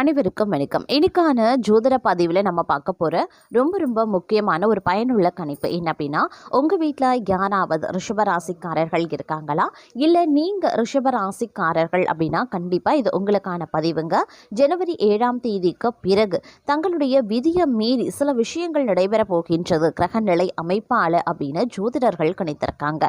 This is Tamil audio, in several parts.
அனைவருக்கும் வணக்கம். இன்னைக்கான ஜோதிட பதிவில் நம்ம பார்க்க போகிற ரொம்ப ரொம்ப முக்கியமான ஒரு பயனுள்ள கணிப்பு என்ன அப்படின்னா உங்கள் வீட்டில் யாராவது ரிஷபராசிக்காரர்கள் இருக்காங்களா? இல்லை நீங்கள் ரிஷபராசிக்காரர்கள் அப்படின்னா கண்டிப்பாக இது உங்களுக்கான பதிவுங்க. ஜனவரி ஏழாம் தேதிக்கு பிறகு தங்களுடைய விதியை மீறி சில விஷயங்கள் நடைபெற போகின்றது. கிரகநிலை அமைப்பால் அப்படின்னு ஜோதிடர்கள் கணித்திருக்காங்க.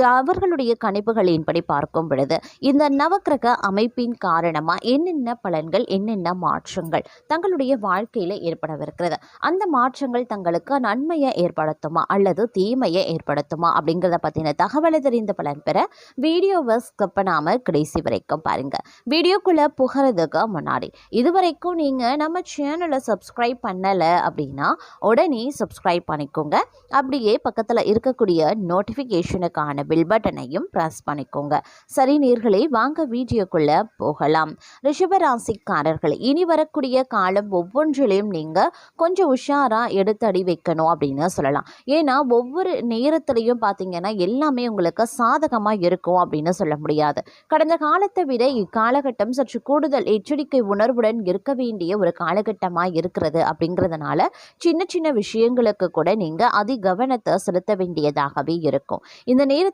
அவர்களுடைய கணிப்புகளின்படி பார்க்கும் பொழுது இந்த நவக்கிரக அமைப்பின் காரணமாக என்னென்ன பலன்கள் என்னென்ன மாற்றங்கள் தங்களுடைய வாழ்க்கையில் ஏற்படவிருக்கிறது? அந்த மாற்றங்கள் தங்களுக்கு நன்மையை ஏற்படுத்துமா? அல்லது தீமையை ஏற்படுத்துமா? அப்படிங்கிறத பற்றின தகவலை தெரிந்த பலன் பெற வீடியோவை ஸ்கிப் பண்ணாமல் கடைசி வரைக்கும் பாருங்கள் வீடியோக்குள்ளே புகிறதுக்கு முன்னாடி இதுவரைக்கும் நீங்கள் நம்ம சேனலை சப்ஸ்கிரைப் பண்ணலை அப்படின்னா உடனே சப்ஸ்கிரைப் பண்ணிக்கோங்க. அப்படியே பக்கத்தில் இருக்கக்கூடிய நோட்டிஃபிகேஷனுக்கான பெல் பட்டனையும் ப்ரெஸ் பண்ணிக்கோங்க. சரி நீர்களை வாங்க வீடியோக்குள்ளே போகலாம். ரிஷபராசிக்காரர்கள் இனி வரக்கூடிய காலம் ஒவ்வொன்றிலையும் நீங்கள் கொஞ்சம் உஷாராக எடுத்து அடி வைக்கணும் அப்படின்னு சொல்லலாம். ஏன்னா ஒவ்வொரு நேரத்துலையும் பார்த்தீங்கன்னா எல்லாமே உங்களுக்கு சாதகமாக இருக்கும் அப்படின்னு சொல்ல முடியாது. கடந்த காலத்தை விட இக்காலகட்டம் சற்று கூடுதல் எச்சரிக்கை உணர்வுடன் இருக்க வேண்டிய ஒரு காலகட்டமாக இருக்கிறது அப்படிங்கிறதுனால சின்ன சின்ன விஷயங்களுக்கு கூட நீங்கள் அதி கவனத்தை செலுத்த வேண்டியதாகவே இருக்கும். இந்த நேரத்தில்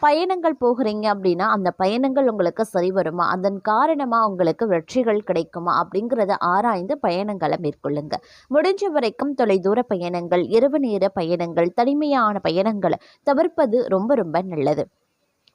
பயணங்கள் போகிறீங்க அப்படின்னா அந்த பயணங்கள் உங்களுக்கு சரி வருமா? அதன் காரணமாக உங்களுக்கு வெற்றிகள் கிடைக்குமா? அப்படிங்கிறத ஆராய்ந்து பயணங்களை மேற்கொள்ளுங்க. முடிஞ்ச வரைக்கும் தொலைதூர பயணங்கள் இரவு நேர பயணங்கள் தனிமையான பயணங்களை தவிர்ப்பது ரொம்ப ரொம்ப நல்லது.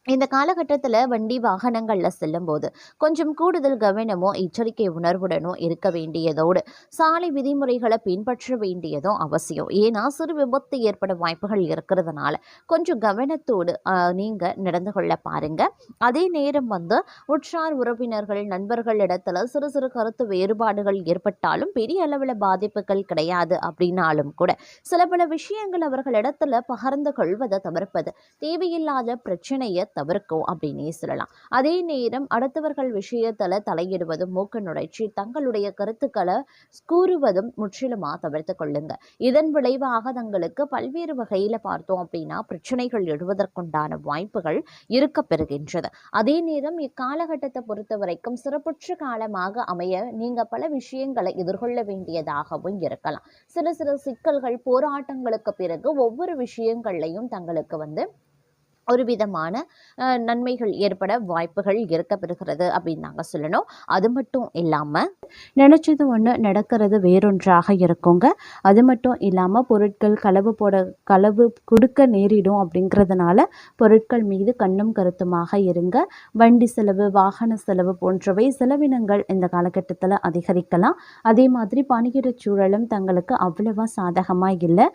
இந்த காலகட்டத்தில் வண்டி வாகனங்களில் செல்லும்போது கொஞ்சம் கூடுதல் கவனமும் எச்சரிக்கை உணர்வுடனும் இருக்க வேண்டியதோடு சாலை விதிமுறைகளை பின்பற்ற வேண்டியதும் அவசியம். ஏன்னா சிறு விபத்து ஏற்பட வாய்ப்புகள் இருக்கிறதுனால கொஞ்சம் கவனத்தோடு நீங்கள் நடந்து கொள்ள பாருங்க. அதே நேரம் வந்து உற்றார் உறவினர்கள் நண்பர்களிடத்துல சிறு சிறு கருத்து வேறுபாடுகள் ஏற்பட்டாலும் பெரிய அளவில் பாதிப்புகள் கிடையாது அப்படின்னாலும் கூட சில பல விஷயங்கள் அவர்களிடத்துல பகிர்ந்து கொள்வதை தவிர்ப்பது தேவையில்லாத பிரச்சனையை தவிர்க்கும் அப்படின்னே சொல்லலாம். அதே நேரம் அடுத்தவர்கள் விஷயத்தில் தலையிடுவதும் மூக்க நுழைச்சி தங்களுடைய கருத்துக்களை கூறுவதும் முற்றிலுமாக தவிர்த்து கொள்ளுங்க. இதன் விளைவாக தங்களுக்கு பல்வேறு வகையில் பார்த்தோம் அப்படின்னா பிரச்சனைகள் எழுவதற்குண்டான வாய்ப்புகள் இருக்க பெறுகின்றது. அதே நேரம் இக்காலகட்டத்தை பொறுத்த வரைக்கும் சிறப்புற்ற காலமாக அமைய நீங்கள் பல விஷயங்களை எதிர்கொள்ள வேண்டியதாகவும் இருக்கலாம். சில சில சிக்கல்கள் போராட்டங்களுக்கு பிறகு ஒவ்வொரு விஷயங்கள்லையும் தங்களுக்கு வந்து ஒரு விதமான நன்மைகள் ஏற்பட வாய்ப்புகள் இருக்க பெறுகிறது அப்படின்னு நாங்கள் சொல்லணும். அது மட்டும் இல்லாமல் நினச்சது ஒன்று நடக்கிறது வேறொன்றாக இருக்குங்க. அது மட்டும் இல்லாமல் பொருட்கள் களவு போட களவு கொடுக்க நேரிடும் அப்படிங்கிறதுனால பொருட்கள் மீது கண்ணும் கருத்துமாக இருங்க. வண்டி செலவு வாகன செலவு போன்றவை செலவினங்கள் இந்த காலகட்டத்தில் அதிகரிக்கலாம். அதே மாதிரி பணியிட சூழலும் தங்களுக்கு அவ்வளவா சாதகமாக இல்லை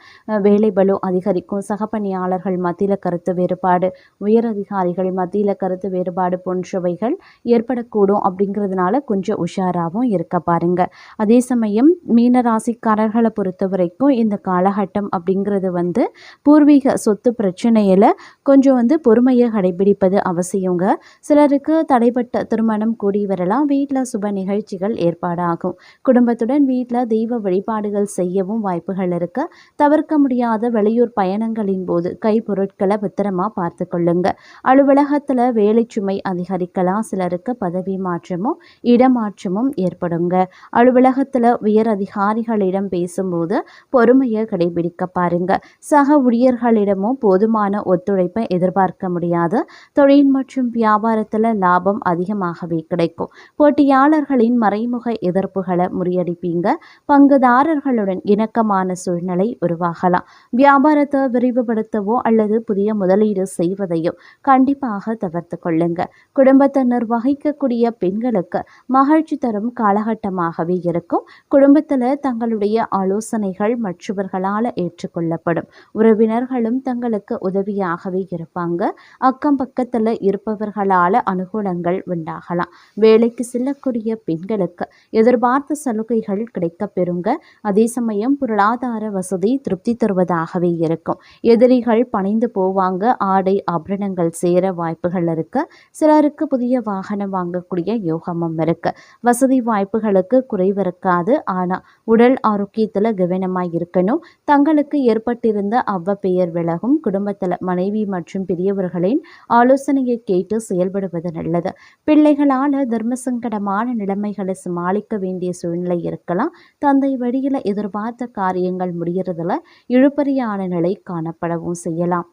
வேலை பளு அதிகரிக்கும். சக பணியாளர்கள் மத்தியில் கருத்து வேறுபாடு உயர் அதிகாரிகள் மத்தியில் கருத்து வேறுபாடு போன்றவைகள் ஏற்படக்கூடும் அப்படிங்கிறதுனால கொஞ்சம் உஷாராகவும் இருக்க பாருங்க. அதே சமயம் மீன ராசிக்காரர்களை பொறுத்த வரைக்கும் இந்த காலகட்டம் அப்படிங்கிறது வந்து பூர்வீக சொத்து பிரச்சனையில் கொஞ்சம் வந்து பொறுமையை கடைபிடிப்பது அவசியங்க. சிலருக்கு தடைப்பட்ட திருமணம் கூடி வரலாம் வீட்டில் சுப நிகழ்ச்சிகள் ஏற்பாடாகும். குடும்பத்துடன் வீட்டில் தெய்வ வழிபாடுகள் செய்யவும் வாய்ப்புகள் இருக்க. தவிர்க்க முடியாத வெளியூர் பயணங்களின் போது கைப்பொருட்களை பத்திரமா பார்த்து பார்த்து கொள்ளுங்க அலுவலகத்தில் வேலை சுமை அதிகரிக்கலாம். சிலருக்கு பதவி மாற்றமும் இடமாற்றமும் ஏற்படுங்க. அலுவலகத்தில் உயர் அதிகாரிகளிடம் பேசும்போது பொறுமையை கடைபிடிக்க பாருங்க. சக ஊழியர்களிடமும் போதுமான ஒத்துழைப்பை எதிர்பார்க்க முடியாது. தொழில் மற்றும் வியாபாரத்தில் லாபம் அதிகமாகவே கிடைக்கும். போட்டியாளர்களின் மறைமுக எதிர்ப்புகளை முறியடிப்பீங்க. பங்குதாரர்களுடன் இணக்கமான சூழ்நிலை உருவாகலாம். வியாபாரத்தை விரிவுபடுத்தவோ அல்லது புதிய முதலீடு செய்வதையும் கண்டிப்பாக தவிர்த்து கொள்ளுங்க. குடும்பத்தினர் வகிக்கக்கூடிய பெண்களுக்கு மகிழ்ச்சி தரும் காலகட்டமாகவே இருக்கும். குடும்பத்தில் தங்களுடைய ஆலோசனைகள் மற்றவர்களால் ஏற்றுக்கொள்ளப்படும். உறவினர்களும் தங்களுக்கு உதவியாகவே இருப்பாங்க. அக்கம் பக்கத்தில் இருப்பவர்களால் அனுகூலங்கள் உண்டாகலாம். வேலைக்கு செல்லக்கூடிய பெண்களுக்கு எதிர்பார்த்த சலுகைகள் கிடைக்க பெறுங்க அதே சமயம் பொருளாதார வசதி திருப்தி தருவதாகவே இருக்கும். எதிரிகள் பணிந்து போவாங்க. ஆடை ஆடை ஆபரணங்கள் சேர வாய்ப்புகள் இருக்கு. சிலருக்கு புதிய வாகனம் வாங்கக்கூடிய யோகமும் இருக்கு. வசதி வாய்ப்புகளுக்கு குறைவு இருக்காது. ஆனால் உடல் ஆரோக்கியத்தில் கவனமாக இருக்கணும். தங்களுக்கு ஏற்பட்டிருந்த அவ்வ பெயர் விலகும். குடும்பத்தில் மனைவி மற்றும் பெரியவர்களின் ஆலோசனையை கேட்டு செயல்படுவது நல்லது. பிள்ளைகளால் தர்ம சங்கடமான நிலைமைகளை சமாளிக்க வேண்டிய சூழ்நிலை இருக்கலாம். தந்தை வழியில் எதிர்பார்த்த காரியங்கள் முடிகிறதுல இழுபறியான நிலை காணப்படவும் செய்யலாம்.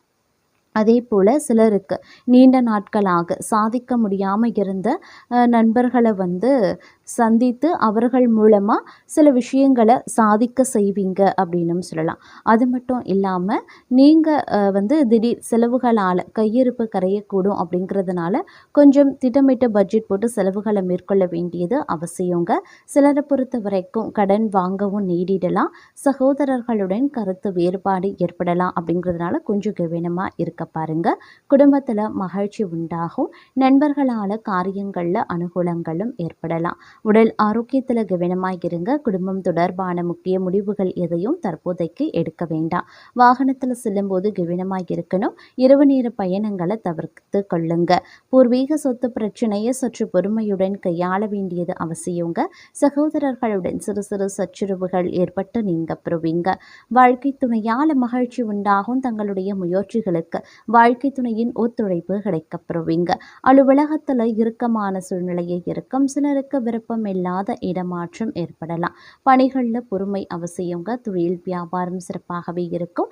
அதே போல் சிலருக்கு நீண்ட நாட்களாக சாதிக்க முடியாமல் இருந்த நண்பர்களை வந்து சந்தித்து அவர்கள் மூலமாக சில விஷயங்களை சாதிக்க செய்வீங்க அப்படின்னும் சொல்லலாம். அது மட்டும் இல்லாமல் நீங்கள் வந்து திடீர் செலவுகளால் கையிருப்பு கரையக்கூடும் அப்படிங்கிறதுனால கொஞ்சம் திட்டமிட்ட பட்ஜெட் போட்டு செலவுகளை மேற்கொள்ள வேண்டியது அவசியங்க. சிலரை பொறுத்த வரைக்கும் கடன் வாங்கவும் நேரிடலாம். சகோதரர்களுடன் கருத்து வேறுபாடு ஏற்படலாம் அப்படிங்கிறதுனால கொஞ்சம் கவனமாக இருக்க பாருங்கள் குடும்பத்தில் மகிழ்ச்சி உண்டாகும். நண்பர்களால் காரியங்களில் அனுகூலங்களும் ஏற்படலாம். உடல் ஆரோக்கியத்தில் கவனமாக இருங்க. குடும்பம் தொடர்பான முக்கிய முடிவுகள் எதையும் தற்போதைக்கு எடுக்க வேண்டாம். வாகனத்தில் செல்லும்போது கவனமாக இருக்கணும். இரவு நேர பயணங்களை தவிர்த்து கொள்ளுங்க. பூர்வீக சொத்து பிரச்சனையை சற்று பொறுமையுடன் கையாள வேண்டியது அவசியங்க. சகோதரர்களுடன் சிறு சிறு சச்சுரவுகள் ஏற்பட்டு நீங்க பெறுவீங்க வாழ்க்கை துணையால் மகிழ்ச்சி உண்டாகும் தங்களுடைய முயற்சிகளுக்கு வாழ்க்கை துணையின் ஒத்துழைப்பு கிடைக்கப்பெறுவீங்க அலுவலகத்தில் இறுக்கமான சூழ்நிலையை இருக்கும். சிலருக்கு விருப்ப இல்லாத இடமாற்றம் ஏற்படலாம். பணிகளில் பொறுமை அவசியங்க. தொழில் வியாபாரம் சிறப்பாகவே இருக்கும்.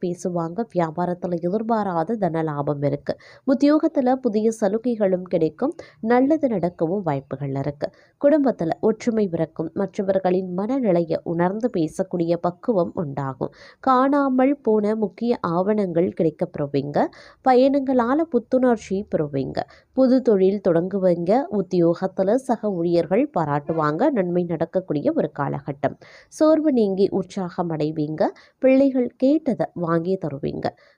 பேசுவாங்க. வியாபாரத்தில் எதிர்பாராத தன லாபம் இருக்கு. உத்தியோகத்தில் புதிய சலுகைகளும் கிடைக்கும். நல்லது நடக்கவும் வாய்ப்புகள் இருக்கு. குடும்பத்தில் ஒற்றுமை பிறக்கும். மற்றவர்களின் மனநிலையை உணர்ந்து பேசக்கூடிய பக்குவம் உண்டாகும். காணாமல் போன முக்கிய ஆவணங்கள் கிடைக்க பெறுவீங்க. பயணங்களால் புத்துணர்ச்சி பெறுவீங்க. புது தொழில் தொடங்குவீங்க உத்தியோகத்தில் சக ஊழியர்கள் பாராட்டுவாங்க நன்மை நடக்கக்கூடிய ஒரு காலகட்டம். சோர்வு நீங்கி உற்சாகம் அடைவீங்க பிள்ளைகள் கேட்டதை வாங்கி தருவீங்க.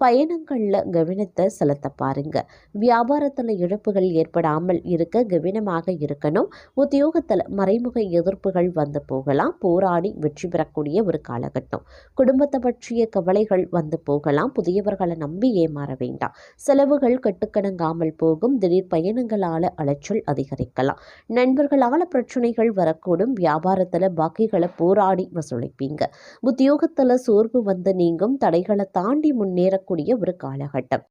பயணங்களில் கவனத்தை செலுத்த பாருங்க. வியாபாரத்தில் இழப்புகள் ஏற்படாமல் இருக்க கவனமாக இருக்கணும். உத்தியோகத்தில் மறைமுக எதிர்ப்புகள் வந்து போகலாம். போராடி வெற்றி பெறக்கூடிய ஒரு காலகட்டம். குடும்பத்தை பற்றிய கவலைகள் வந்து போகலாம். புதியவர்களை நம்பி ஏமாற வேண்டாம். செலவுகள் கட்டுக்கணங்காமல் போகும். திடீர் பயணங்களால் அலைச்சல் அதிகரிக்கலாம். நண்பர்களால் பிரச்சனைகள் வரக்கூடும். வியாபாரத்தில் பாக்கிகளை போராடி வசூலிப்பீங்க. உத்தியோகத்தில் சோர்வு வந்து நீங்கும். தடைகளை தாண்டி முன்னேற வரக்கூடிய ஒரு காலகட்டம்.